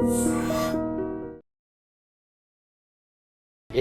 Thank you.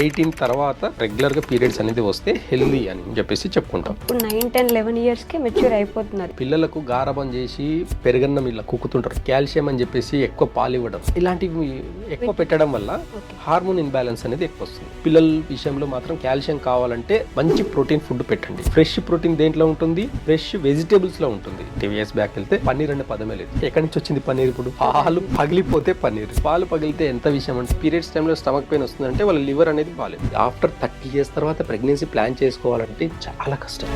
Eighteen తర్వాత రెగ్యులర్గా periods అనేది వస్తే హెల్దీ అని చెప్పేసి చెప్పుకుంటాం. ఇప్పుడు నైన్ టెన్ లెవెన్ ఇయర్స్కి మెచ్యూర్ అయిపోతున్నారు. పిల్లలకు గారబం చేసి పెరగన్నం ఇలా కుక్కుతుంటారు. కాల్షియం అని చెప్పేసి ఎక్కువ పాలు ఇవ్వడం. ఇలాంటివి ఎక్కువ పెట్టడం వల్ల హార్మోన్ ఇన్బ్యాలెన్స్ అనేది ఎక్కువ వస్తుంది. పిల్లల విషయంలో మాత్రం కాల్షియం కావాలంటే మంచి ప్రోటీన్ ఫుడ్ పెట్టండి. ఫ్రెష్ ప్రోటీన్ దేంట్లో ఉంటుంది? ఫ్రెష్ వెజిటేబుల్స్లో ఉంటుంది టీవీఎస్ బ్యాక్ వెళ్తే పన్నీర్ అనే పదమే లేదు. ఎక్కడి నుంచి వచ్చింది పన్నీర్ ఇప్పుడు? పాలు పగిలిపోతే పన్నీర్. పాలు పగిలితే ఎంత విషయం అంటే పీరియడ్స్ టైంలో స్టమక్ పెయిన్ వస్తుందంటే వాళ్ళ లివర్ అనేది బాగాలేదు ఆఫ్టర్ థర్టీ ఇయర్స్ తర్వాత ప్రెగ్నెన్సీ ప్లాన్ చేసుకోవాలంటే చాలా కష్టం.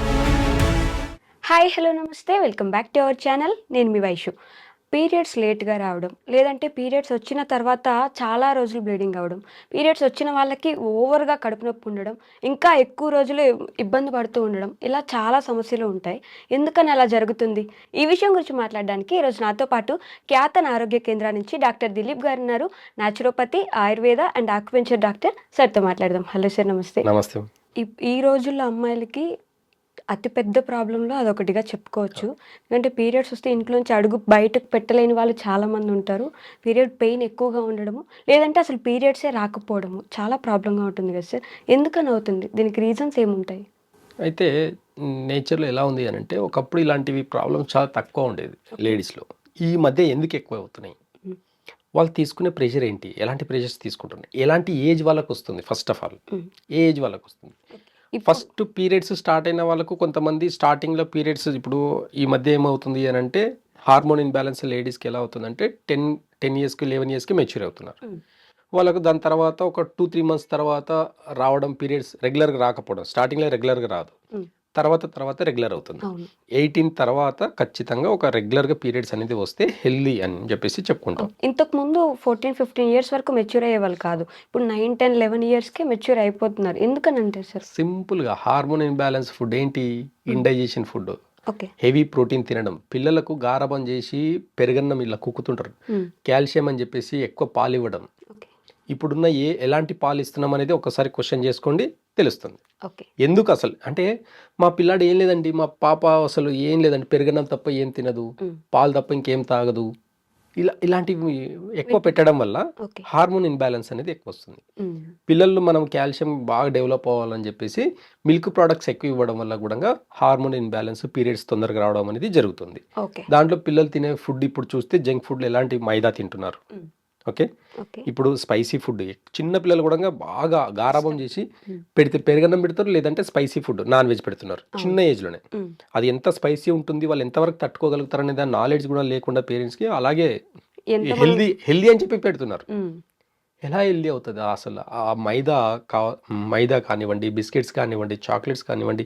హాయ్ హలో నమస్తే. Welcome back to our channel నేను మీ వైషు. పీరియడ్స్ లేట్గా రావడం లేదంటే పీరియడ్స్ వచ్చిన తర్వాత చాలా రోజులు బ్లీడింగ్ అవ్వడం పీరియడ్స్ వచ్చిన వాళ్ళకి ఓవర్గా కడుపు నొప్పి ఉండడం ఇంకా ఎక్కువ రోజులు ఇబ్బంది పడుతూ ఉండడం ఇలా చాలా సమస్యలు ఉంటాయి. ఎందుకని అలా జరుగుతుంది? ఈ విషయం గురించి మాట్లాడడానికి ఈరోజు నాతో పాటు ఖ్యాతన్ ఆరోగ్య కేంద్రం నుంచి డాక్టర్ దిలీప్ గారు ఉన్నారు. Naturopathy Ayurveda and acupuncture doctor సార్తో మాట్లాడదాం. హలో సార్ నమస్తే. నమస్తే. ఈ రోజుల్లో అమ్మాయిలకి అతిపెద్ద ప్రాబ్లంలో అదొకటిగా చెప్పుకోవచ్చు. ఎందుకంటే పీరియడ్స్ వస్తే ఇంట్లోంచి అడుగు బయటకు పెట్టలేని వాళ్ళు చాలామంది ఉంటారు. పీరియడ్ పెయిన్ ఎక్కువగా ఉండడము లేదంటే అసలు పీరియడ్సే రాకపోవడము చాలా ప్రాబ్లంగా ఉంటుంది కదా సార్ ఎందుకని అవుతుంది? దీనికి రీజన్స్ ఏముంటాయి? అయితే నేచర్లో ఎలా ఉంది అని అంటే ఒకప్పుడు ఇలాంటివి ప్రాబ్లమ్స్ చాలా తక్కువ ఉండేది లేడీస్లో ఈ మధ్య ఎందుకు ఎక్కువ అవుతున్నాయి. వాళ్ళు తీసుకునే ప్రెషర్ ఏంటి? ఎలాంటి ప్రెషర్స్ తీసుకుంటున్నారు ఎలాంటి ఏజ్ వాళ్ళకు వస్తుంది ఫస్ట్ ఆఫ్ ఆల్. ఏ ఏజ్ వాళ్ళకు వస్తుంది. ఫస్ట్ పీరియడ్స్ స్టార్ట్ అయిన వాళ్ళకు కొంతమంది స్టార్టింగ్లో పీరియడ్స్ ఇప్పుడు ఈ మధ్య ఏమవుతుంది అని అంటే హార్మోన్ ఇన్బ్యాలెన్స్ లేడీస్కి ఎలా అవుతుందంటే టెన్ టెన్ ఇయర్స్కి లెవెన్ ఇయర్స్కి మెచ్యూర్ అవుతున్నారు. వాళ్ళకు దాని తర్వాత ఒక టూ త్రీ మంత్స్ తర్వాత రావడం పీరియడ్స్ రెగ్యులర్గా రాకపోవడం స్టార్టింగ్లో రెగ్యులర్గా రాదు. తర్వాత తర్వాత రెగ్యులర్ అవుతుంది. ఎయిటీన్ తర్వాత ఖచ్చితంగా ఒక రెగ్యులర్గా పీరియడ్స్ అనేది వస్తే హెల్దీ అని చెప్పేసి చెప్పుకుంటాం. ఇంతకు ముందు ఫోర్టీన్ ఫిఫ్టీన్ ఇయర్స్ వరకు మెచ్యూర్ అయ్యేవాళ్ళు కాదు. ఇప్పుడు నైన్ టెన్ లెవెన్ ఇయర్స్కే మెచ్యూర్ అయిపోతున్నారు. ఎందుకని అంటే సార్? సింపుల్గా హార్మోన్ ఇన్బ్యాలెన్స్ ఫుడ్ ఏంటి? Indigestion food. Okay. Heavy protein తినడం. పిల్లలకు గారబం చేసి పెరగన్నం ఇలా కుక్కుతుంటారు. కాల్షియం అని చెప్పేసి ఎక్కువ పాలు ఇవ్వడం. ఇప్పుడున్న ఏ ఎలాంటి పాలు ఇస్తున్నాం అనేది ఒకసారి క్వశ్చన్ చేసుకోండి. తెలుస్తుంది. ఓకే. ఎందుకు అసలు అంటే మా పిల్లాడు ఏం లేదండి మా పాప అసలు ఏం లేదండి పెరగడం తప్ప ఏం తినదు. పాలు తప్ప ఇంకేం తాగదు. ఇలా ఇలాంటివి ఎక్కువ పెట్టడం వల్ల హార్మోన్ ఇన్బ్యాలెన్స్ అనేది ఎక్కువ వస్తుంది పిల్లలు మనం కాల్షియం బాగా డెవలప్ అవ్వాలని చెప్పేసి మిల్క్ ప్రోడక్ట్స్ ఎక్కువ ఇవ్వడం వల్ల కూడా హార్మోన్ ఇన్బ్యాలెన్స్ పీరియడ్స్ తొందరగా రావడం అనేది జరుగుతుంది. దాంట్లో పిల్లలు తినే ఫుడ్ ఇప్పుడు చూస్తే జంక్ ఫుడ్ ఎలాంటి మైదా తింటున్నారు. ఓకే? ఇప్పుడు స్పైసీ ఫుడ్ చిన్న పిల్లలు కూడా బాగా గారాబం చేసి. పెడితే పెరగన్నం పెడతారు లేదంటే స్పైసీ ఫుడ్ నాన్ వెజ్ పెడుతున్నారు చిన్న ఏజ్లోనే అది ఎంత స్పైసీ ఉంటుంది వాళ్ళు ఎంతవరకు తట్టుకోగలుగుతారు అనే దాని నాలెడ్జ్ కూడా లేకుండా పేరెంట్స్కి అలాగే హెల్దీ హెల్దీ అని చెప్పి పెడుతున్నారు. ఎలా హెల్దీ అవుతుంది అసలు? ఆ మైదా కా మైదా కానివ్వండి బిస్కెట్స్ కానివ్వండి చాక్లెట్స్ కానివ్వండి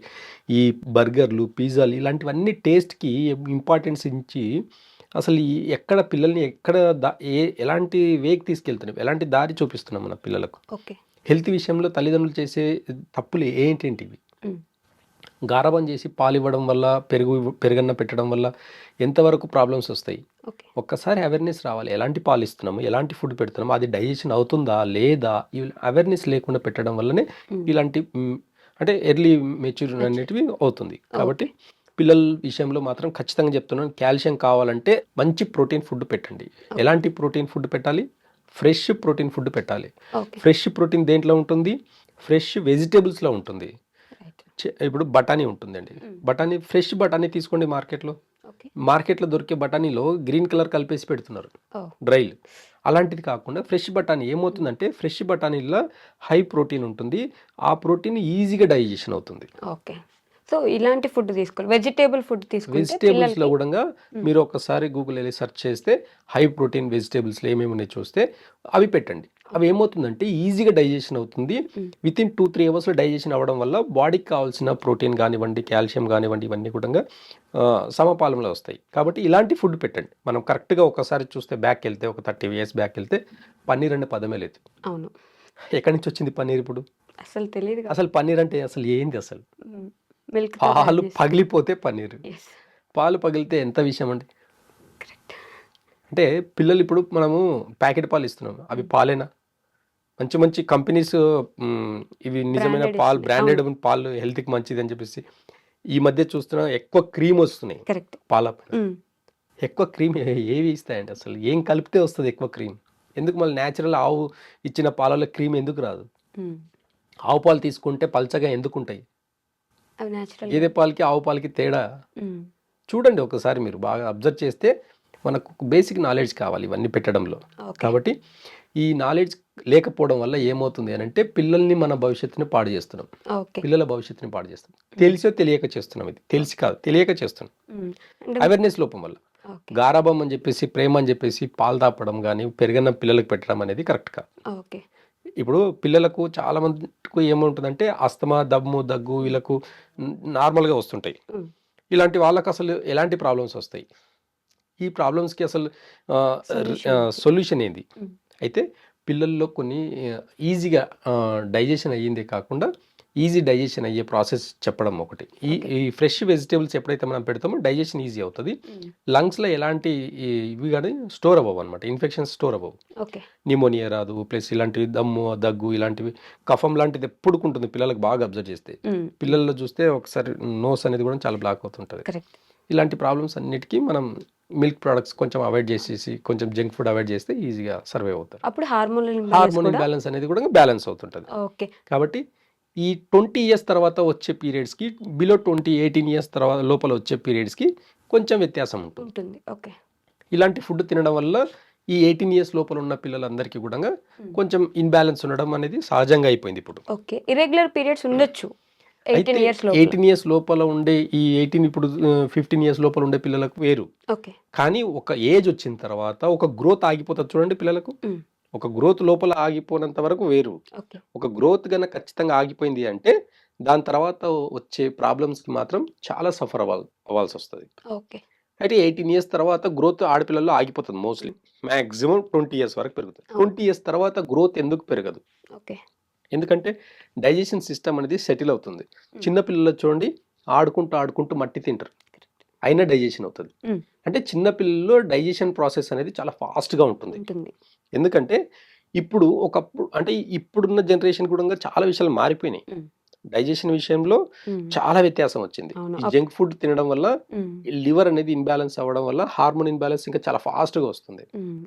ఈ బర్గర్లు పిజ్జాలు ఇలాంటివన్నీ టేస్ట్కి ఇంపార్టెన్స్ ఇచ్చి అసలు ఈ ఎక్కడ పిల్లల్ని ఎక్కడ ఏ ఎలాంటి వేకి తీసుకెళ్తున్నాం ఎలాంటి దారి చూపిస్తున్నాం మన పిల్లలకు? ఓకే. హెల్త్ విషయంలో తల్లిదండ్రులు చేసే తప్పులు ఏంటేంటివి. గారాబం చేసి పాలు ఇవ్వడం వల్ల పెరుగు పెరుగన్న పెట్టడం వల్ల ఎంతవరకు ప్రాబ్లమ్స్ వస్తాయి? ఒక్కసారి అవేర్నెస్ రావాలి. ఎలాంటి పాలు ఇస్తున్నాము? ఎలాంటి ఫుడ్ పెడుతున్నాము? అది డైజెషన్ అవుతుందా? లేదా? అవేర్నెస్ లేకుండా పెట్టడం వల్లనే. ఇలాంటి అంటే ఎర్లీ మెచ్యూర్ అనేటివి అవుతుంది. కాబట్టి పిల్లల విషయంలో మాత్రం ఖచ్చితంగా చెప్తున్నాను. కాల్షియం కావాలంటే మంచి ప్రోటీన్ ఫుడ్ పెట్టండి. ఎలాంటి ప్రోటీన్ ఫుడ్ పెట్టాలి? ఫ్రెష్ ప్రోటీన్ ఫుడ్ పెట్టాలి. ఫ్రెష్ ప్రోటీన్ దేంట్లో ఉంటుంది? ఫ్రెష్ వెజిటేబుల్స్లో ఉంటుంది. ఇప్పుడు బఠానీ ఉంటుందండి. బఠానీ ఫ్రెష్ బఠానీ తీసుకోండి మార్కెట్లో. మార్కెట్లో దొరికే బఠానీలో గ్రీన్ కలర్ కలిపేసి పెడుతున్నారు. డ్రైలు. అలాంటిది కాకుండా ఫ్రెష్ బఠానీ ఏమవుతుందంటే ఫ్రెష్ బఠానీలో హై ప్రోటీన్ ఉంటుంది. ఆ ప్రోటీన్ ఈజీగా డైజెషన్ అవుతుంది. ఓకే. సో ఇలాంటి ఫుడ్ తీసుకోవాలి. వెజిటేబుల్ ఫుడ్ తీసుకుంటే వెజిటేబుల్స్లో పిల్లలకి కూడా మీరు ఒకసారి గూగుల్ వెళ్ళి సెర్చ్ చేస్తే హై ప్రోటీన్ వెజిటేబుల్స్లో ఏమేమి ఉన్నాయి చూస్తే అవి పెట్టండి. అవి ఏమవుతుందంటే ఈజీగా డైజెషన్ అవుతుంది. విత్ ఇన్ టూ త్రీ అవర్స్లో డైజెషన్ అవ్వడం వల్ల బాడీకి కావాల్సిన ప్రోటీన్ కానివ్వండి కాల్షియం కానివ్వండి ఇవన్నీ కూడా సమపాలంలో వస్తాయి. కాబట్టి ఇలాంటి ఫుడ్ పెట్టండి. మనం కరెక్ట్గా ఒకసారి చూస్తే బ్యాక్ వెళ్తే ఒక థర్టీ ఇయర్స్ బ్యాక్ వెళ్తే పన్నీర్ అనే పదమే లేదు. అవును. ఎక్కడి నుంచి వచ్చింది పన్నీర్ ఇప్పుడు? అసలు తెలియదు అసలు పన్నీర్ అంటే అసలు ఏంది అసలు? మిల్క్ పాలు పగిలిపోతే పన్నీర్. పాలు పగిలితే ఎంత విషయం అండి అంటే పిల్లలు ఇప్పుడు మనము ప్యాకెట్ పాలు ఇస్తున్నాం అవి పాలేనా? మంచి మంచి కంపెనీస్ ఇవి నిజమైన పాలు. బ్రాండెడ్ పాలు హెల్త్కి మంచిది అని చెప్పేసి ఈ మధ్య చూస్తున్నా ఎక్కువ క్రీమ్ వస్తున్నాయి. పాల పైన. ఎక్కువ క్రీమ్ ఏవి ఇస్తాయండి అసలు ఏం కలిపితే వస్తుంది ఎక్కువ క్రీమ్? ఎందుకు మళ్ళీ న్యాచురల్ ఆవు ఇచ్చిన పాలలో క్రీమ్ ఎందుకు రాదు? ఉమ్. ఆవు పాలు తీసుకుంటే పల్చగా ఎందుకు ఉంటాయి? గేదె పాలకి ఆవు పాలకి తేడా? చూడండి ఒకసారి మీరు బాగా అబ్జర్వ్ చేస్తే మనకు బేసిక్ నాలెడ్జ్ కావాలి ఇవన్నీ పెట్టడంలో. కాబట్టి ఈ నాలెడ్జ్ లేకపోవడం వల్ల ఏమవుతుంది అని అంటే పిల్లల్ని మన భవిష్యత్తుని పాడు చేస్తున్నాం. పిల్లల భవిష్యత్తుని పాడు చేస్తున్నాం. తెలిసో తెలియక చేస్తున్నాం ఇది. తెలిసి కాదు తెలియక చేస్తున్నాం. అవేర్నెస్ లోపం వల్ల. గారాబం అని చెప్పేసి ప్రేమ అని చెప్పేసి పాలు తాపడం కానీ పెరగన్న పిల్లలకు పెట్టడం అనేది కరెక్ట్ కాదు. ఓకే. ఇప్పుడు పిల్లలకు చాలా మందికి ఏముంటుందంటే అస్తమా దమ్ము దగ్గు వీళ్ళకు నార్మల్గా వస్తుంటాయి. ఇలాంటి వాళ్ళకి అసలు ఎలాంటి ప్రాబ్లమ్స్ వస్తాయి ఈ ప్రాబ్లమ్స్కి అసలు. సొల్యూషన్ ఏంది. అయితే పిల్లల్లో కొన్ని ఈజీగా డైజెషన్ అయ్యిందే కాకుండా ఈజీ డైజెషన్ అయ్యే ప్రాసెస్ చెప్పడం ఒకటి. ఈ ఈ ఫ్రెష్ వెజిటేబుల్స్ ఎప్పుడైతే మనం పెడతామో డైజెషన్ ఈజీ అవుతుంది. లంగ్స్లో ఎలాంటి ఇవి కానీ స్టోర్ అవ్వవు అనమాట ఇన్ఫెక్షన్స్ స్టోర్ అవ్వవు. న్యూమోనియా రాదు ప్లస్ ఇలాంటివి దమ్ము దగ్గు ఇలాంటివి కఫం లాంటిది ఎప్పుడుకుంటుంది పిల్లలకు బాగా అబ్జర్వ్ చేస్తే. పిల్లల్లో చూస్తే ఒకసారి నోస్ అనేది కూడా చాలా బ్లాక్ అవుతుంటుంది. ఇలాంటి ప్రాబ్లమ్స్ అన్నిటికీ మనం మిల్క్ ప్రొడక్ట్స్ కొంచెం అవాయిడ్ చేసేసి కొంచెం జంక్ ఫుడ్ అవాయిడ్ చేస్తే ఈజీగా సర్వే అవుతారు. అప్పుడు హార్మోన్ హార్మోన్ బ్యాలెన్స్ అనేది కూడా బ్యాలెన్స్ అవుతుంటుంది. ఓకే. కాబట్టి ఈ ట్వంటీ ఇయర్స్ తర్వాత వచ్చే పీరియడ్స్కి బిలో ట్వంటీ ఎయిటీన్ ఇయర్స్ తర్వాత లోపల వచ్చే పీరియడ్స్కి కొంచెం వ్యత్యాసం ఉంటుంది. ఉంటుంది. ఓకే. ఇలాంటి ఫుడ్ తినడం వల్ల ఈ ఎయిటీన్ ఇయర్స్ లోపల ఉన్న పిల్లలందరికీ కూడా కొంచెం ఇన్బ్యాలెన్స్ ఉండడం అనేది సహజంగా అయిపోయింది ఇప్పుడు. ఓకే. ఇరెగ్యులర్ పీరియడ్స్ ఉండొచ్చు. ఎయిటీన్ ఇయర్స్ ఎయిటీన్ ఇయర్స్ లోపల ఉండే ఈ ఎయిటీన్ ఇప్పుడు ఫిఫ్టీన్ ఇయర్స్ లోపల ఉండే పిల్లలకు వేరు. ఓకే. కానీ ఒక ఏజ్ వచ్చిన తర్వాత ఒక గ్రోత్ ఆగిపోతుంది చూడండి పిల్లలకు. ఒక గ్రోత్ లోపల ఆగిపోయినంత వరకు వేరు. ఒక గ్రోత్ గన ఖచ్చితంగా ఆగిపోయింది అంటే దాని తర్వాత వచ్చే ప్రాబ్లమ్స్కి మాత్రం చాలా సఫర్ అవ్వాలి అవ్వాల్సి వస్తుంది ఓకే. అయితే ఎయిటీన్ ఇయర్స్ తర్వాత గ్రోత్ ఆడపిల్లల్లో ఆగిపోతుంది మోస్ట్లీ. మ్యాక్సిమం ట్వంటీ ఇయర్స్ వరకు పెరుగుతుంది. ట్వంటీ ఇయర్స్ తర్వాత గ్రోత్ ఎందుకు పెరగదు? ఓకే. ఎందుకంటే డైజెషన్ సిస్టమ్ అనేది సెటిల్ అవుతుంది. Hmm. చిన్న పిల్లలు చూడండి ఆడుకుంటూ ఆడుకుంటూ మట్టి తింటారు. అయినా డైజెషన్ అవుతుంది. అంటే చిన్న పిల్లల్లో డైజెషన్ ప్రాసెస్ అనేది చాలా ఫాస్ట్గా ఉంటుంది. ఎందుకంటే ఇప్పుడు ఒకప్పుడు అంటే ఇప్పుడున్న జనరేషన్ కూడా చాలా విషయాలు మారిపోయినాయి. డైజెషన్ విషయంలో. చాలా వ్యత్యాసం వచ్చింది జంక్ ఫుడ్ తినడం వల్ల. లివర్ అనేది ఇన్బ్యాలెన్స్ అవ్వడం వల్ల హార్మోన్ ఇన్బ్యాలెన్స్ ఇంకా చాలా వస్తుంది.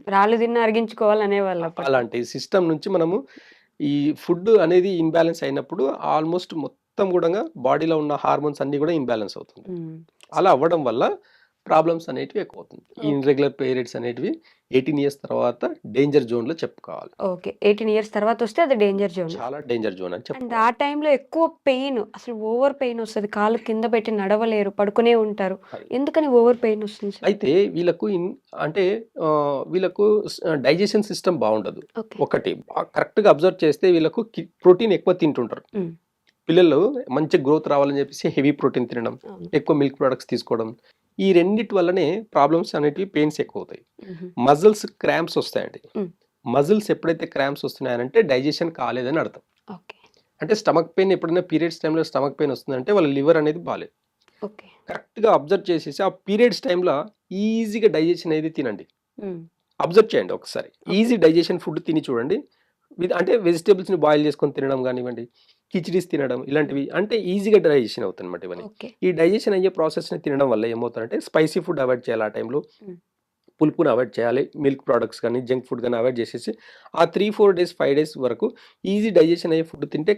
రాళ్ళు తిన్న అరిగించుకోవాలి అనేవాళ్ళు అప్పుడు. అలాంటి సిస్టమ్ నుంచి మనము ఈ ఫుడ్ అనేది ఇన్బ్యాలెన్స్ అయినప్పుడు ఆల్మోస్ట్ మొత్తం కూడా బాడీలో ఉన్న హార్మోన్స్ అన్ని కూడా ఇన్బ్యాలెన్స్ అవుతుంది. అలా అవ్వడం వల్ల ప్రాబ్లమ్స్ అనేటివి ఎక్కువ అవుతుంది. ఇన్రెగ్యులర్ పీరియడ్స్ అనేటివి ఎయిటీన్ ఇయర్స్ తర్వాత డేంజర్ జోన్లో చెప్పుకోవాలి. ఓకే. ఎయిటీన్ ఇయర్స్ తర్వాత వస్తే అది డేంజర్ జోన్. చాలా డేంజర్ జోన్ అని చెప్పుకోవాలి. ఆ టైంలో ఎక్కువ పెయిన్ అసలు ఓవర్ పెయిన్ వస్తుంది. కాళ్ళు కింద పెట్టి నడవలేరు పడుకునే ఉంటారు. ఎందుకని ఓవర్ పెయిన్ వస్తుంది అయితే వీళ్ళకు అంటే వీళ్ళకు డైజెషన్ సిస్టమ్ బాగుండదు. ఒకటి కరెక్ట్గా అబ్జర్వ్ చేస్తే వీళ్ళకు ప్రోటీన్ ఎక్కువ తింటుంటారు. పిల్లలు మంచి గ్రోత్ రావాలని చెప్పేసి హెవీ ప్రోటీన్ తినడం. ఎక్కువ మిల్క్ ప్రొడక్ట్స్ తీసుకోవడం ఈ రెండిటి వల్లనే ప్రాబ్లమ్స్ అనేటివి పెయిన్స్ ఎక్కువ అవుతాయి. మజిల్స్ క్రాంప్స్ వస్తాయండి. మజిల్స్ ఎప్పుడైతే క్రాంప్స్ వస్తున్నాయంటే డైజెషన్ కాలేదని అర్థం. అంటే స్టమక్ పెయిన్ ఎప్పుడైనా పీరియడ్స్ టైంలో స్టమక్ పెయిన్ వస్తుందంటే వాళ్ళ లివర్ అనేది బాగాలేదు కరెక్ట్గా అబ్జర్వ్ చేసేసి ఆ పీరియడ్స్ టైంలో ఈజీగా డైజెషన్ అనేది తినండి. అబ్జర్వ్ చేయండి ఒకసారి. ఈజీ డైజెషన్ ఫుడ్ తిని చూడండి. విత్ అంటే వెజిటేబుల్స్ని బాయిల్ చేసుకొని తినడం కానివ్వండి. కిచిడీస్ తినడం ఇలాంటివి అంటే ఈజీగా డైజెషన్ అవుతుంది అనమాట ఇవన్నీ ఈ డైజెషన్ అయ్యే ప్రాసెస్ని తినడం వల్ల ఏమవుతుందంటే స్పైసీ ఫుడ్ అవాయిడ్ చేయాలి ఆ టైంలో. పులుపుని అవాయిడ్ చేయాలి మిల్క్ ప్రోడక్ట్స్ కానీ జంక్ ఫుడ్ కానీ అవాయిడ్ చేసేసి ఆ three four days five days వరకు ఈజీ డైజెషన్ అయ్యే ఫుడ్ తింటే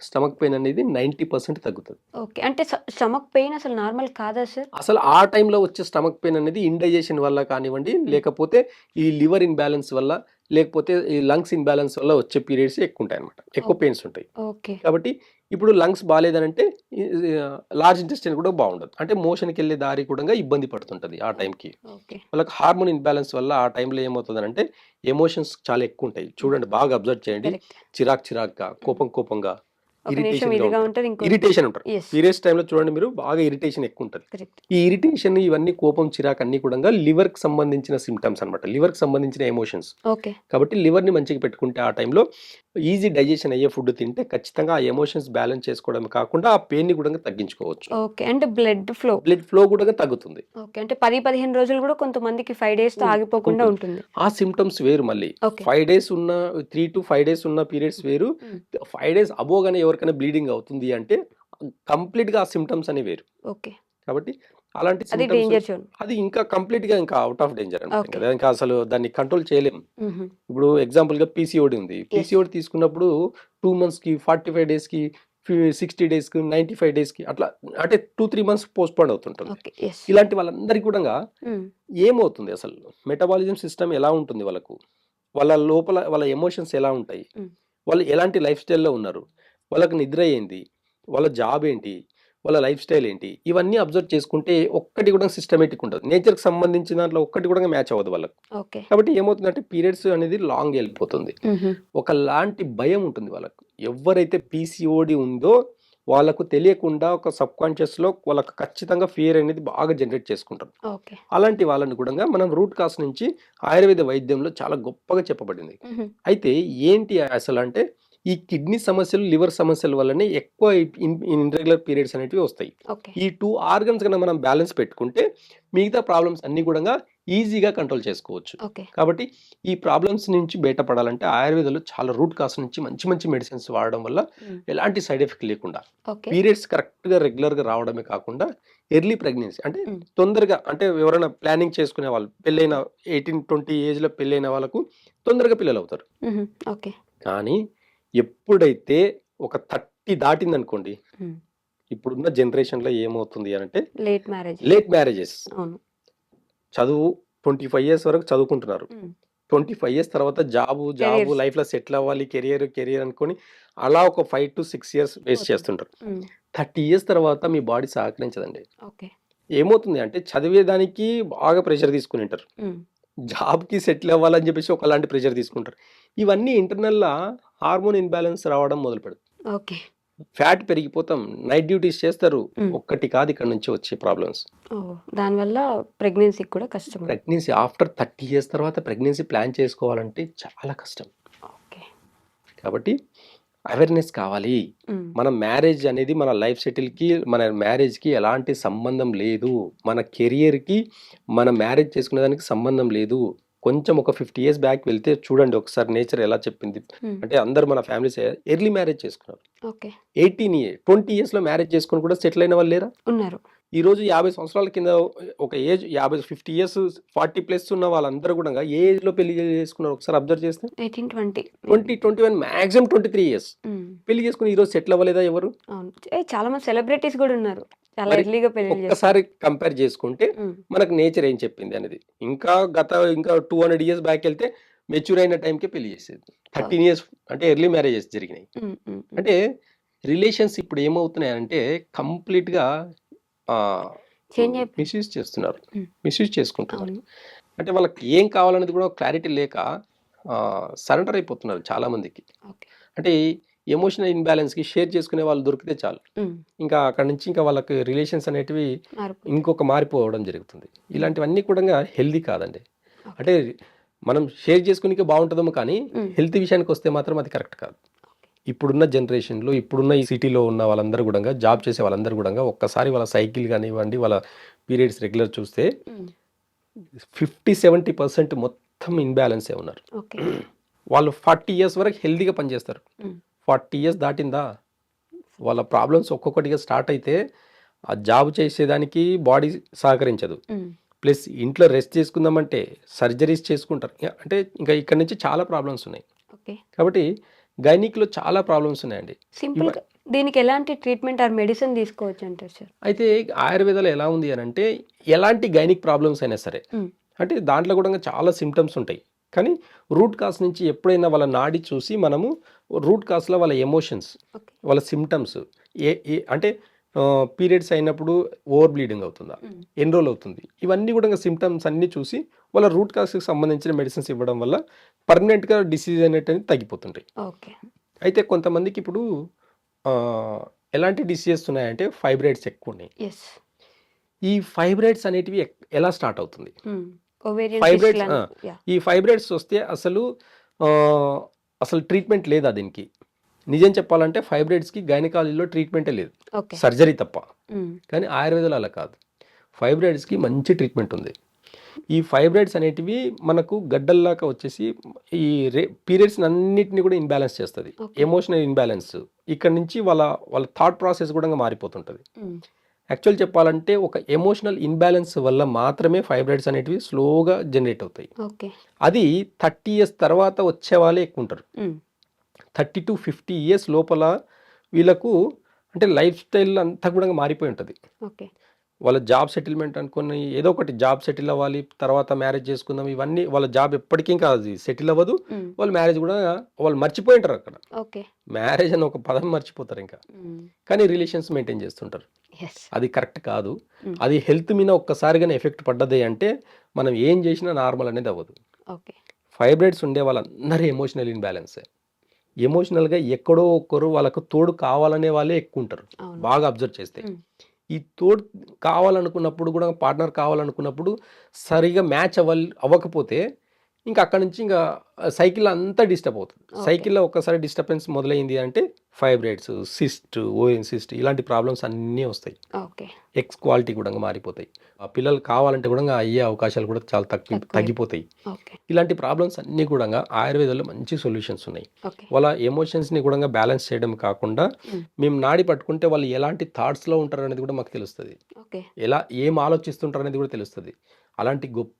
స్టమక్ పెయిన్ అనేది నైంటీ పర్సెంట్ తగ్గుతుంది. ఓకే. అంటే స్టమక్ పెయిన్ అసలు నార్మల్ కాదా సార్? అసలు ఆ టైంలో వచ్చే స్టమక్ పెయిన్ అనేది ఇండైజెషన్ వల్ల కానివ్వండి లేకపోతే ఈ లివర్ ఇన్బ్యాలెన్స్ వల్ల లేకపోతే ఈ లంగ్స్ ఇన్బ్యాలెన్స్ వల్ల వచ్చే పీరియడ్స్ ఎక్కువ ఉంటాయి అనమాట ఎక్కువ. పెయిన్స్ ఉంటాయి. ఓకే. కాబట్టి ఇప్పుడు లంగ్స్ బాగాలేదనంటే లార్జ్ ఇంటెస్టైన్ కూడా బాగుండదు. అంటే మోషన్కి వెళ్ళే దారి కూడా ఇబ్బంది పడుతుంటుంది ఆ టైంకి. వాళ్ళకి హార్మోన్ ఇన్బ్యాలెన్స్ వల్ల ఆ టైంలో ఏమవుతుందంటే ఎమోషన్స్ చాలా ఎక్కువ ఉంటాయి చూడండి బాగా అబ్జర్వ్ చేయండి. చిరాక్ చిరాక్గా కోపం కోపంగా. ఇరిటేషన్ ఉంటారు ఎస్ పీరియడ్స్ టైంలో చూడండి మీరు బాగా ఇరిటేషన్ ఎక్కువ ఉంటుంది ఈ ఇరిటేషన్ ఇవన్నీ కోపం చిరాకు అన్ని కూడా లివర్కి సంబంధించిన సిమ్టమ్స్ అనమాట లివర్కి సంబంధించిన ఎమోషన్స్ కాబట్టి లివర్ని మంచిగా పెట్టుకుంటే ఆ టైంలో ఈజీ డైజెషన్ అయ్యే ఫుడ్ తింటే ఖచ్చితంగా ఆ ఎమోషన్స్ బ్యాలెన్స్ చేసుకోవడం కాకుండా ఆ పెయిన్ని కూడా తగ్గించుకోవచ్చు. ఓకే. అంటే బ్లడ్ ఫ్లో. బ్లడ్ ఫ్లో కూడా తగ్గుతుంది. ఓకే. అంటే పది పదిహేను రోజులు కూడా కొంతమందికి ఫైవ్ డేస్తో ఆగిపోకుండా ఉంటుంది. ఆ సిమ్టమ్స్ వేరు మళ్ళీ. ఫైవ్ డేస్ ఉన్న త్రీ టు ఫైవ్ డేస్ ఉన్న పీరియడ్స్ వేరు. ఫైవ్ డేస్ అబోగానే ఎవరికైనా బ్లీడింగ్ అవుతుంది అంటే కంప్లీట్గా ఆ సిమ్టమ్స్ అనేవి వేరు. ఓకే. కాబట్టి అలాంటి అది ఇంకా కంప్లీట్గా ఇంకా అవుట్ ఆఫ్ డేంజర్. కదా. ఇంకా అసలు దాన్ని కంట్రోల్ చేయలేము ఇప్పుడు ఎగ్జాంపుల్గా పీసీఓడి ఉంది. పీసీఓడి తీసుకున్నప్పుడు టూ మంత్స్కి ఫార్టీ ఫైవ్ డేస్కి సిక్స్టీ డేస్కి నైన్టీ ఫైవ్ డేస్కి అట్లా అంటే two three months postpone అవుతుంటుంది ఇలాంటి వాళ్ళందరికీ కూడా ఏమవుతుంది అసలు? మెటబాలిజం సిస్టమ్ ఎలా ఉంటుంది వాళ్ళకు? వాళ్ళ లోపల వాళ్ళ ఎమోషన్స్ ఎలా ఉంటాయి. వాళ్ళు ఎలాంటి లైఫ్ స్టైల్లో ఉన్నారు? వాళ్ళకి నిద్ర ఏంటి? వాళ్ళ జాబ్ ఏంటి? వాళ్ళ లైఫ్ స్టైల్ ఏంటి? ఇవన్నీ అబ్జర్వ్ చేసుకుంటే ఒక్కటి కూడా సిస్టమేటిక్ ఉంటుంది నేచర్కి సంబంధించిన దాంట్లో ఒక్కటి కూడా మ్యాచ్ అవ్వదు వాళ్ళకి. కాబట్టి ఏమవుతుందంటే పీరియడ్స్ అనేది లాంగ్ వెళ్ళిపోతుంది. ఒకలాంటి భయం ఉంటుంది వాళ్ళకు. ఎవరైతే పీసీఓడి ఉందో వాళ్ళకు తెలియకుండా ఒక సబ్లో వాళ్ళకు ఖచ్చితంగా ఫియర్ అనేది బాగా జనరేట్ చేసుకుంటారు. అలాంటి వాళ్ళని కూడా మనం రూట్ కాస్ నుంచి ఆయుర్వేద వైద్యంలో చాలా గొప్పగా చెప్పబడింది. అయితే ఏంటి అసలు అంటే ఈ కిడ్నీ సమస్యలు లివర్ సమస్యల వల్లనే ఎక్కువ ఇన్రెగ్యులర్ పీరియడ్స్ అనేటివి వస్తాయి. ఈ టూ ఆర్గన్స్ కన్నా మనం బ్యాలెన్స్ పెట్టుకుంటే మిగతా ప్రాబ్లమ్స్ అన్ని కూడా ఈజీగా కంట్రోల్ చేసుకోవచ్చు. కాబట్టి ఈ ప్రాబ్లమ్స్ నుంచి బయటపడాలంటే ఆయుర్వేదంలో చాలా రూట్ కాస్ నుంచి మంచి మంచి మెడిసిన్స్ వాడడం వల్ల ఎలాంటి సైడ్ ఎఫెక్ట్ లేకుండా పీరియడ్స్ కరెక్ట్గా రెగ్యులర్గా రావడమే కాకుండా ఎర్లీ ప్రెగ్నెన్సీ అంటే. తొందరగా అంటే ఎవరైనా ప్లానింగ్ చేసుకునే వాళ్ళు పెళ్ళైన ఎయిటీన్ ట్వంటీ ఏజ్లో పెళ్ళైన వాళ్ళకు తొందరగా పిల్లలు అవుతారు ఓకే. కానీ ఎప్పుడైతే ఒక థర్టీ దాటింది అనుకోండి. ఇప్పుడున్న జనరేషన్లో ఏమవుతుంది అని అంటే లేట్ మ్యారేజ్. Late marriages. చదువు ట్వంటీ ఫైవ్ ఇయర్స్ వరకు చదువుకుంటున్నారు. ట్వంటీ ఫైవ్ ఇయర్స్ తర్వాత జాబు జాబు. లైఫ్లో సెటిల్ అవ్వాలి కెరియర్ కెరియర్ అనుకొని అలా ఒక five to six years waste. చేస్తుంటారు. థర్టీ ఇయర్స్ తర్వాత మీ బాడీ సహకరించదండి. ఏమవుతుంది అంటే చదివేదానికి బాగా ప్రెషర్ తీసుకుని ఉంటారు. జాబ్కి సెటిల్ అవ్వాలని చెప్పేసి ఒకలాంటి ప్రెషర్ తీసుకుంటారు. ఇవన్నీ ఇంటర్నల్లా హార్మోన్ ఇన్బ్యాలెన్స్ రావడం మొదలు ఓకే. ఫ్యాట్ పెరిగిపోతాం నైట్ డ్యూటీస్ చేస్తారు. ఒక్కటి కాదు ఇక్కడ నుంచి వచ్చే ప్రాబ్లమ్స్. దానివల్ల ప్రెగ్నెన్సీకి కూడా కష్టం. ప్రెగ్నెన్సీ ఆఫ్టర్ థర్టీ ఇయర్స్ తర్వాత ప్రెగ్నెన్సీ ప్లాన్ చేసుకోవాలంటే చాలా కష్టం. ఓకే. కాబట్టి అవేర్నెస్ కావాలి. మన మ్యారేజ్ అనేది మన లైఫ్ సెటిల్కి మన మ్యారేజ్కి ఎలాంటి సంబంధం లేదు. మన కెరియర్కి మన మ్యారేజ్ చేసుకునే దానికి సంబంధం లేదు. కొంచెం ఒక ఫిఫ్టీ ఇయర్స్ బ్యాక్ వెళ్తే చూడండి ఒకసారి నేచర్ ఎలా చెప్పింది. అంటే అందరు మన ఫ్యామిలీస్ ఎర్లీ మ్యారేజ్ చేసుకున్నారు. ఓకే. ఎయిటీన్ ఇయర్ ట్వంటీ ఇయర్స్లో మ్యారేజ్ చేసుకుని కూడా సెటిల్ అయిన వాళ్ళు లేరా? ఉన్నారు. ఈ రోజు యాభై సంవత్సరాల కింద ఒక ఏజ్ యాభై ఫిఫ్టీ ఇయర్స్ ఫార్టీ ప్లస్ ఉన్న వాళ్ళందరూ కూడా ఏ ఏజ్లో పెళ్ళి చేసుకున్నారు? ఒకసారి అబ్జర్వ్ చేస్తే. Eighteen twenty. Twenty twenty one maximum twenty three years. పెళ్ళి చేసుకుని ఈ రోజు సెటిల్ అవ్వలేదా ఎవరు? చాలా మంది సెలబ్రిటీస్ కూడా ఉన్నారు. ఒక్కసారి కంపేర్ చేసుకుంటే మనకు నేచర్ ఏం చెప్పింది అనేది. ఇంకా గత ఇంకా టూ హండ్రెడ్ ఇయర్స్ బ్యాక్ వెళ్తే మెచ్యూర్ అయిన టైంకే పెళ్ళి చేసేది. థర్టీన్ ఇయర్స్ అంటే ఎర్లీ మ్యారేజెస్ జరిగినాయి. అంటే రిలేషన్స్ ఇప్పుడు ఏమవుతున్నాయి అంటే కంప్లీట్గా మిస్యూజ్ చేస్తున్నారు. మిస్యూజ్ చేసుకుంటున్నారు. అంటే వాళ్ళకి ఏం కావాలనేది కూడా క్లారిటీ లేక సరెండర్ అయిపోతున్నారు చాలా మందికి అంటే ఎమోషనల్ ఇన్బ్యాలెన్స్కి షేర్ చేసుకునే వాళ్ళు దొరికితే చాలు. ఇంకా అక్కడ నుంచి ఇంకా వాళ్ళకి రిలేషన్స్ అనేటివి ఇంకొక మారిపోవడం జరుగుతుంది. ఇలాంటివన్నీ కూడా హెల్దీ కాదండి. అంటే మనం షేర్ చేసుకునే బాగుంటుందేమో కానీ. హెల్త్ విషయానికి వస్తే మాత్రం అది కరెక్ట్ కాదు. ఇప్పుడున్న జనరేషన్లో ఇప్పుడున్న ఈ సిటీలో ఉన్న వాళ్ళందరూ కూడా జాబ్ చేసే వాళ్ళందరూ కూడా ఒక్కసారి వాళ్ళ సైకిల్ కానివ్వండి వాళ్ళ పీరియడ్స్ రెగ్యులర్ చూస్తే. ఫిఫ్టీ సెవెంటీ పర్సెంట్ మొత్తం ఇన్బ్యాలెన్సే ఉన్నారు. వాళ్ళు ఫార్టీ ఇయర్స్ వరకు హెల్తీగా పనిచేస్తారు. ఫార్టీ ఇయర్స్ దాటిందా? వాళ్ళ ప్రాబ్లమ్స్ ఒక్కొక్కటిగా స్టార్ట్ అయితే ఆ జాబ్ చేసేదానికి బాడీ సహకరించదు. ప్లస్ ఇంట్లో రెస్ట్ చేసుకుందామంటే సర్జరీస్ చేసుకుంటారు. అంటే ఇంకా ఇక్కడ నుంచి చాలా ప్రాబ్లమ్స్ ఉన్నాయి. కాబట్టి గైనిక్లో చాలా ప్రాబ్లమ్స్ ఉన్నాయండి. సింపుల్ దీనికి ఎలాంటి ట్రీట్మెంట్ ఆర్ మెడిసిన్ తీసుకోవచ్చు అంటారు సార్? అయితే ఆయుర్వేదాలో ఎలా ఉంది అని అంటే ఎలాంటి గైనిక్ ప్రాబ్లమ్స్ అయినా సరే. అంటే దాంట్లో కూడా చాలా సిమ్టమ్స్ ఉంటాయి. కానీ రూట్ కాస్ నుంచి ఎప్పుడైనా వాళ్ళ నాడి చూసి మనము రూట్ కాస్లో వాళ్ళ ఎమోషన్స్ వాళ్ళ సిమ్టమ్స్ ఏ ఏ అంటే పీరియడ్స్ అయినప్పుడు ఓవర్ బ్లీడింగ్ అవుతుందా? ఎన్ని రోజులు అవుతుంది. ఇవన్నీ కూడా సిమ్టమ్స్ అన్నీ చూసి వాళ్ళ రూట్ కాస్కి సంబంధించిన మెడిసిన్స్ ఇవ్వడం వల్ల పర్మనెంట్గా డిసీజ్ అనేటివి తగ్గిపోతుంటాయి. ఓకే. అయితే కొంతమందికి ఇప్పుడు ఎలాంటి డిసీజెస్ ఉన్నాయంటే ఫైబ్రాయిడ్స్ ఎక్కువ ఉన్నాయి. ఈ ఫైబ్రాయిడ్స్ అనేటివి ఎలా స్టార్ట్ అవుతుంది? ఆ. ఈ ఫైబ్రాయిడ్స్ వస్తే అసలు అసలు ట్రీట్మెంట్ లేదా దీనికి? నిజం చెప్పాలంటే ఫైబ్రాయిడ్స్కి గైనకాలజీలో ట్రీట్మెంటే లేదు. సర్జరీ తప్ప. కానీ ఆయుర్వేదంలో అలా కాదు. ఫైబ్రాయిడ్స్కి మంచి ట్రీట్మెంట్ ఉంది. ఈ ఫైబ్రాయిడ్స్ అనేటివి మనకు గడ్డల్లాగా వచ్చేసి ఈ రే పీరియడ్స్ అన్నిటిని కూడా ఇన్బ్యాలెన్స్ చేస్తుంది. Emotional imbalance. ఇక్కడ నుంచి వాళ్ళ వాళ్ళ థాట్ ప్రాసెస్ కూడా మారిపోతుంటుంది. యాక్చువల్ చెప్పాలంటే ఒక ఎమోషనల్ ఇన్బ్యాలెన్స్ వల్ల మాత్రమే ఫైబ్రాయిడ్స్ అనేటివి స్లోగా జనరేట్ అవుతాయి. అది థర్టీ ఇయర్స్ తర్వాత వచ్చే వాళ్ళే ఎక్కువ ఉంటారు. థర్టీ టు ఫిఫ్టీ ఇయర్స్ లోపల వీళ్ళకు అంటే లైఫ్ స్టైల్ అంతా కూడా మారిపోయి ఉంటుంది. ఓకే. వాళ్ళ జాబ్ సెటిల్మెంట్ అనుకుని ఏదో ఒకటి జాబ్ సెటిల్ అవ్వాలి తర్వాత మ్యారేజ్ చేసుకుందాం ఇవన్నీ వాళ్ళ జాబ్ ఎప్పటికీ ఇంకా అది సెటిల్ అవ్వదు. వాళ్ళు మ్యారేజ్ కూడా వాళ్ళు మర్చిపోయి ఉంటారు అక్కడ. మ్యారేజ్ అని ఒక పదం మర్చిపోతారు ఇంకా. కానీ రిలేషన్స్ మెయింటైన్ చేస్తుంటారు. అది కరెక్ట్ కాదు. అది హెల్త్ మీద ఒక్కసారిగానే ఎఫెక్ట్ పడ్డది అంటే మనం ఏం చేసినా నార్మల్ అనేది అవ్వదు. ఓకే. ఫైబ్రాయిడ్స్ ఉండే వాళ్ళందరూ ఎమోషనల్ ఇన్బ్యాలెన్సే. ఎమోషనల్గా ఎక్కడో ఒక్కరు వాళ్ళకు తోడు కావాలనే వాళ్ళే ఎక్కువ ఉంటారు బాగా అబ్జర్వ్ చేస్తే. ఈ తోడు కావాలనుకున్నప్పుడు కూడా పార్ట్నర్ కావాలనుకున్నప్పుడు సరిగా మ్యాచ్ అవ్వ అవ్వకపోతే ఇంకా అక్కడ నుంచి ఇంకా సైకిల్ అంతా డిస్టర్బ్ అవుతుంది. సైకిల్లో ఒక్కసారి డిస్టర్బెన్స్ మొదలైంది అంటే ఫైబ్రాయిడ్స్ సిస్ట్ ఓఎన్ సిస్ట్ ఇలాంటి ప్రాబ్లమ్స్ అన్నీ వస్తాయి. ఎక్స్ క్వాలిటీ కూడా మారిపోతాయి. ఆ పిల్లలు కావాలంటే కూడా అయ్యే అవకాశాలు కూడా చాలా తగ్గి. తగ్గిపోతాయి. ఇలాంటి ప్రాబ్లమ్స్ అన్నీ కూడా ఆయుర్వేదంలో మంచి సొల్యూషన్స్ ఉన్నాయి. వాళ్ళ ఎమోషన్స్ని కూడా బ్యాలెన్స్ చేయడం కాకుండా. మేము నాడి పట్టుకుంటే వాళ్ళు ఎలాంటి థాట్స్లో ఉంటారు అనేది కూడా మాకు తెలుస్తుంది. ఎలా ఏం ఆలోచిస్తుంటారు అనేది కూడా తెలుస్తుంది. అలాంటి గొప్ప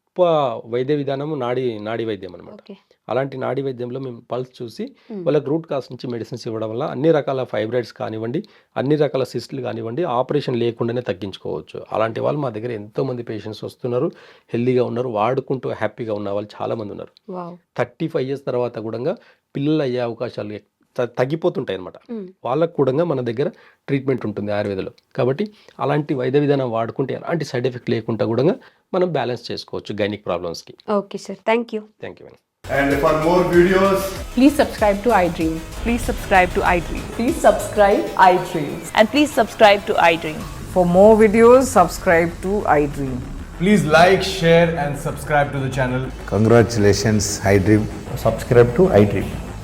వైద్య విధానం నాడి నాడి వైద్యం అనమాట అలాంటి నాడి వైద్యంలో మేము పల్స్ చూసి. వాళ్ళకి రూట్ కాస్ నుంచి మెడిసిన్స్ ఇవ్వడం వల్ల అన్ని రకాల ఫైబ్రాయిడ్స్ కానివ్వండి అన్ని రకాల సిస్టులు కానివ్వండి ఆపరేషన్ లేకుండానే తగ్గించుకోవచ్చు. అలాంటి వాళ్ళు మా దగ్గర ఎంతో మంది పేషెంట్స్ వస్తున్నారు హెల్దీగా ఉన్నారు వాడుకుంటూ హ్యాపీగా ఉన్న వాళ్ళు చాలా మంది ఉన్నారు. థర్టీ ఫైవ్ ఇయర్స్ తర్వాత కూడా పిల్లలు అయ్యే అవకాశాలు తగ్గిపోతుంటాయి అనమాట వాళ్ళకు కూడా మన దగ్గర ట్రీట్మెంట్ ఉంటుంది ఆయుర్వేదంలో కాబట్టి అలాంటి వైద్య విధానం వాడుకుంటే ఎలాంటి సైడ్ ఎఫెక్ట్ లేకుండా కూడా మనం బ్యాలెన్స్ చేసుకోవచ్చు gynaec ప్రాబ్లమ్స్కి okay sir thank you thank you And for more videos, Please subscribe to iDream. Please subscribe to iDream. Please subscribe iDreams. And please subscribe to iDream. For more videos, subscribe to iDream. please like, share, and subscribe to the channel. Congratulations, iDream. subscribe to iDream.